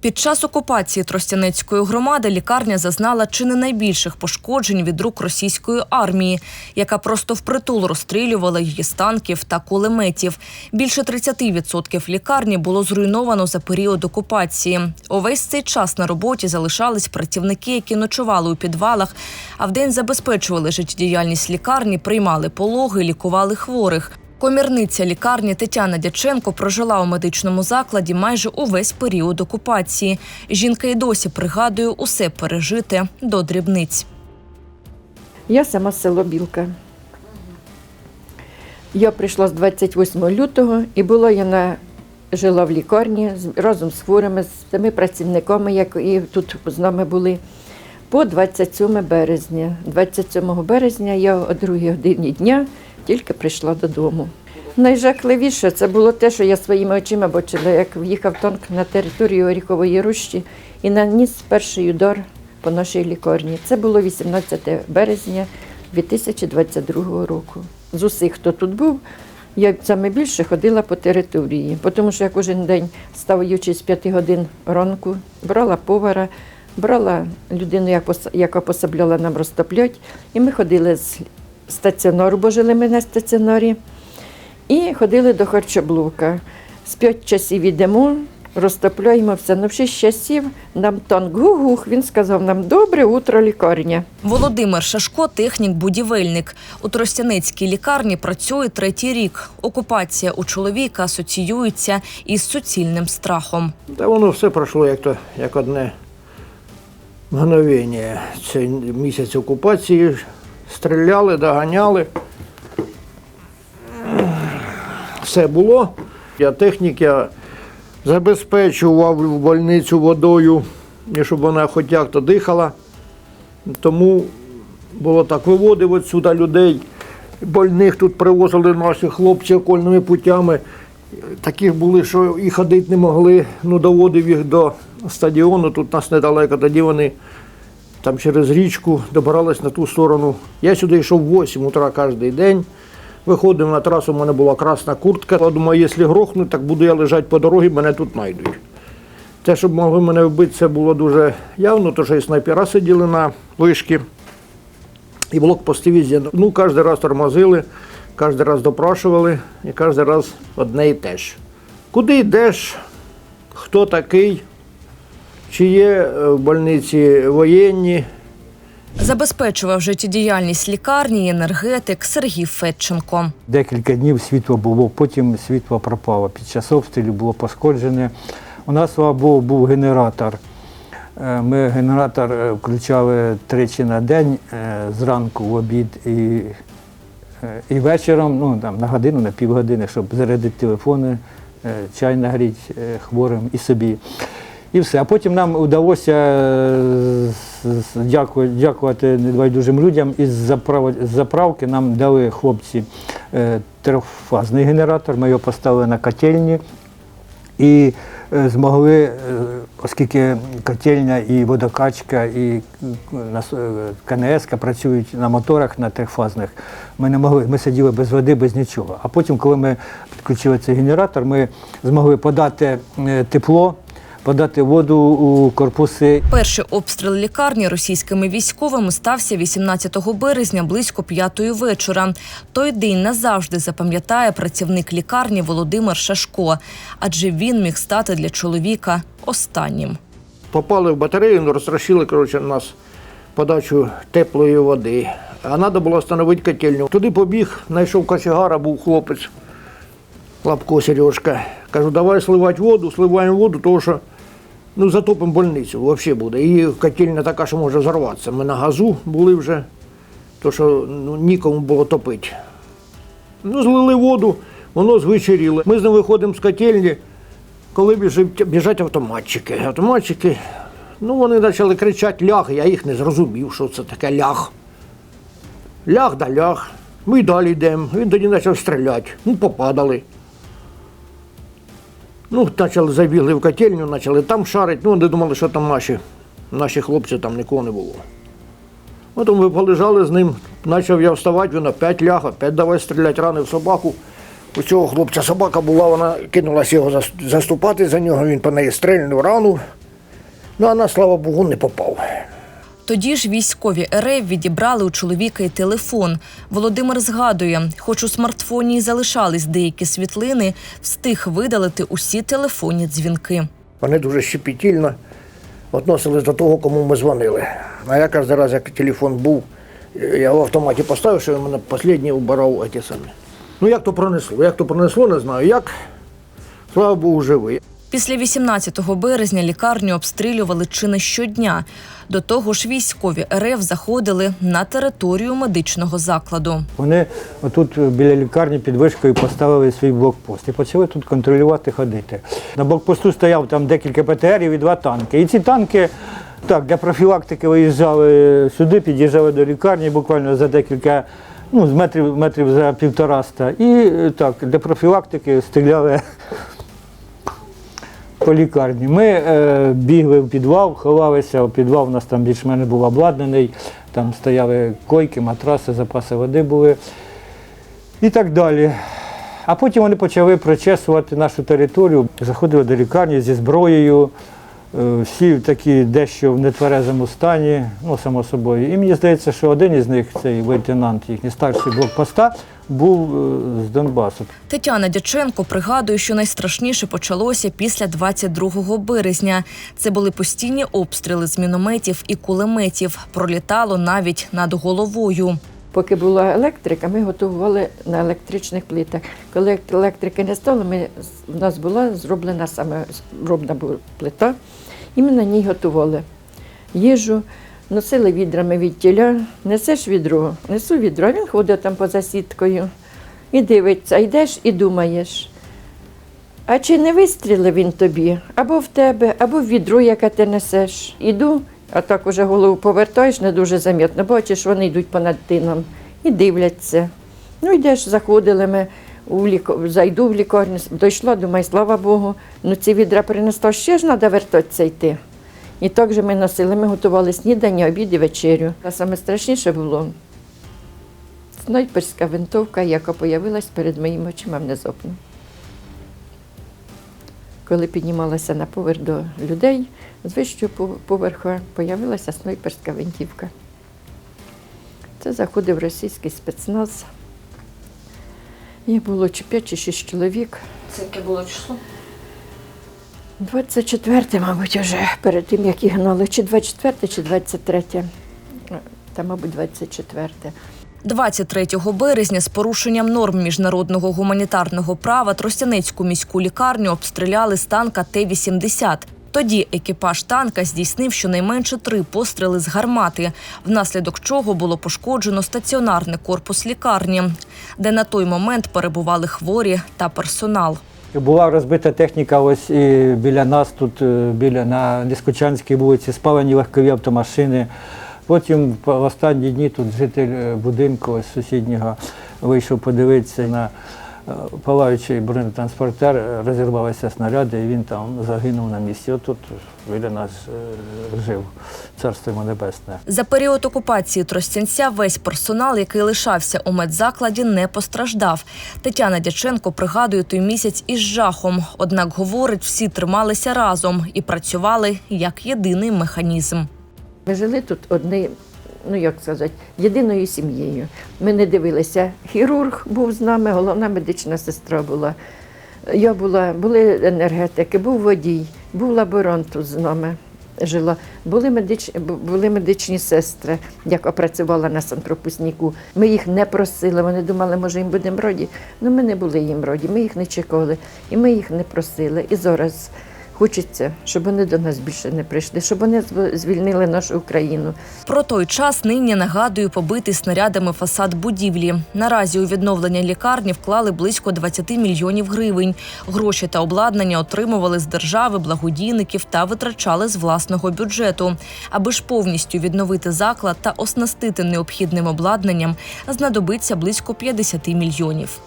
Під час окупації Тростянецької громади лікарня зазнала чи не найбільших пошкоджень від рук російської армії, яка просто впритул розстрілювала її з танків та кулеметів. Більше 30% лікарні було зруйновано за період окупації. Увесь цей час на роботі залишались працівники, які ночували у підвалах, а вдень забезпечували життєдіяльність лікарні, приймали пологи, лікували хворих. Комірниця лікарні Тетяна Дяченко прожила у медичному закладі майже увесь період окупації. Жінка й досі пригадує усе пережите до дрібниць. Я сама село Білка. Я прийшла з 28 лютого і була я на, жила в лікарні разом з хворими, з тими працівниками, які тут з нами були, по 27 березня. 27 березня я о 2 годині дня тільки прийшла додому. Найжахливіше це було те, що я своїми очима бачила, як в'їхав танк на територію Оріхової Рощі і наніс перший удар по нашій лікарні. Це було 18 березня 2022 року. З усіх, хто тут був, я саме більше ходила по території, тому що я кожен день, встаючи з 5 годин ранку, брала повара, брала людину, яка пособляла нам розтоплять, і ми ходили з стаціонару, бо жили ми на стаціонарі, і ходили до харчоблока. З 5 часів йдемо, розтопляємо все. Ну, в 6 часів нам танк гугух, він сказав нам добре утро, лікарня. Володимир Шашко технік-будівельник. У Тростянецькій лікарні працює третій рік. Окупація у чоловіка асоціюється із суцільним страхом. Та воно все пройшло як, то, як одне мгновення. Це місяць окупації. Стріляли, доганяли. Все було. Я технік, я забезпечував больницю водою, щоб вона хоч як-то дихала. Тому було так, виводив відсюди людей. Больних тут привозили наші хлопці окольними путями. Таких були, що і ходити не могли. Ну, доводив їх до стадіону, тут нас недалеко, тоді вони там через річку добирались на ту сторону. Я сюди йшов в 8 утра кожен день. Виходив на трасу, у мене була красна куртка. Я думаю, якщо грохнуть, так буду я лежати по дорозі, мене тут знайдуть. Те, щоб могли мене вбити, це було дуже явно, тому що і снайпера сиділи на вишки. І блокпости везде. Ну, кожен раз тормозили, кожен раз допрашували і кожен раз одне і те ж. Куди йдеш? Хто такий? Чи є е, в больниці воєнні? Забезпечував життєдіяльність лікарні енергетик Сергій Федченко. Декілька днів світло було, потім світло пропало. Під час обстрілів було пошкоджене. У нас, слава Богу, був генератор. Е, Ми генератор е, включали тричі на день, зранку, в обід і, і вечором, ну, там, на годину, на півгодини, щоб зарядити телефони, чай нагріти хворим і собі. І все. А потім нам вдалося е, дякувати небайдужим людям. Із заправки нам дали хлопці е, трьохфазний генератор. Ми його поставили на котельні і е, змогли, оскільки котельня і водокачка, і КНС працюють на моторах на трьохфазних, ми не могли, ми сиділи без води, без нічого. А потім, коли ми підключили цей генератор, ми змогли подати тепло, подати воду у корпуси Перший обстріл лікарні російськими військовими стався 18 березня близько п'ятої вечора. Той день назавжди запам'ятає працівник лікарні Володимир Шашко, адже він міг стати для чоловіка останнім. Попали в батарею, ну, розтрощили коротше, нас подачу теплої води. А треба було встановити котельню. Туди побіг, знайшов кочегара, був хлопець, Лапко Сережка. Кажу, давай сливати воду, сливаємо воду, тому що ну, затопимо больницю, взагалі буде. І котельня така, що може взорватися. Ми на газу були вже, то що ну, нікому було топити. Ну, злили воду, воно звичеріло. Ми з ним виходимо з котельні, коли біжать, біжать автоматчики. Автоматчики, ну вони почали кричати ляг, я їх не зрозумів, що це таке ляг. Ляг да ляг. Ми й далі йдемо. Він тоді почав стріляти. Ну, попадали. Ну, почали забігли в котельню, почали там шарити. Ну, вони думали, що там наші, наші хлопці, там нікого не було. Потім ми полежали з ним, почав я вставати, він опять ляг, опять давай стріляти, ранив собаку. У цього хлопця собака була, вона кинулася його заступати за нього, він по неї стрельнув рану. Ну а на слава Богу, не попав. Тоді ж військові РФ відібрали у чоловіка й телефон. Володимир згадує, хоч у смартфоні й залишались деякі світлини, встиг видалити усі телефонні дзвінки. Вони дуже щепетільно відносились до того, кому ми дзвонили. А я кожен раз, як телефон був, я в автоматі поставив, що він мене останній убирав ті самі. Ну як то пронесло? Як то пронесло, не знаю. Як? Слава Богу, живий. Після 18 березня лікарню обстрілювали чи не щодня. До того ж, військові РФ заходили на територію медичного закладу. Вони отут біля лікарні під вишкою поставили свій блокпост і почали тут контролювати ходити. На блокпосту стояв там декілька ПТРів і два танки. І ці танки так, для профілактики виїжджали сюди, під'їжджали до лікарні буквально за декілька, ну, з метрів, метрів за півтораста. І е, так, для профілактики стріляли по лікарні. Ми е, бігли в підвал, ховалися. Підвал у нас там більш-менш був обладнаний, там стояли койки, матраси, запаси води були і так далі. А потім вони почали прочесувати нашу територію, заходили до лікарні зі зброєю, е, всі такі дещо в нетверезому стані, ну, само собою. І мені здається, що один із них, цей лейтенант, їхній старший блокпоста, був е, з Донбасу. Тетяна Дяченко пригадує, що найстрашніше почалося після 22 березня. Це були постійні обстріли з мінометів і кулеметів. Пролітало навіть над головою. Поки була електрика, ми готували на електричних плитах. Коли електрики не стало, ми, в нас була зроблена саме робна плита, і ми на ній готували їжу, носили відрами від тіля, несеш відро, несу відро, а він ходить там поза сіткою і дивиться, йдеш і думаєш. А чи не вистрілив він тобі або в тебе, або в відро, яке ти несеш? Іду, а так уже голову повертаєш, не дуже замітно. Бачиш, вони йдуть понад тином і дивляться. Ну, йдеш, заходили ми у ліко... зайду в лікарню, дійшла, думаю, слава Богу, ну ці відра принесла, ще ж треба вертатися йти. І так же ми носили, ми готували снідання, обід і вечерю. А саме страшніше було снайперська винтовка, яка з'явилась перед моїми очима внезапно. Коли піднімалася на поверх до людей, з вищого поверху з'явилася снайперська винтівка. Це заходив російський спецназ. Їх було чи 5 чи 6 чоловік. Це яке було число? 24, мабуть, вже перед тим, як їх гнали, чи 24, чи 23. Та, мабуть, 24. 23 березня з порушенням норм міжнародного гуманітарного права Тростянецьку міську лікарню обстріляли з танка Т-80. Тоді екіпаж танка здійснив щонайменше три постріли з гармати, внаслідок чого було пошкоджено стаціонарний корпус лікарні, де на той момент перебували хворі та персонал. Була розбита техніка ось і біля нас, тут е, біля на Нескочанській вулиці, спалені легкові автомашини. Потім в останні дні тут житель е, будинку ось сусіднього вийшов подивитися на палаючий бронетранспортер, е, розірвалися снаряди, і він там загинув на місці. Отут біля нас е, жив. Царство йому небесне. За період окупації Тростянця весь персонал, який лишався у медзакладі, не постраждав. Тетяна Дяченко пригадує той місяць із жахом. Однак говорить, всі трималися разом і працювали як єдиний механізм. Ми жили тут одні, ну як сказати, єдиною сім'єю. Ми не дивилися. Хірург був з нами, головна медична сестра була. Я була, були енергетики, був водій, був лаборант тут з нами. Жила. Були, медич, були медичні сестри, яка працювала на санкропускніку. Ми їх не просили, вони думали, може їм будемо раді. Ну ми не були їм раді, ми їх не чекали, і ми їх не просили. І зараз хочеться, щоб вони до нас більше не прийшли, щоб вони звільнили нашу Україну. Про той час нині нагадую побитий снарядами фасад будівлі. Наразі у відновлення лікарні вклали близько 20 мільйонів гривень. Гроші та обладнання отримували з держави, благодійників та витрачали з власного бюджету. Аби ж повністю відновити заклад та оснастити необхідним обладнанням, знадобиться близько 50 мільйонів.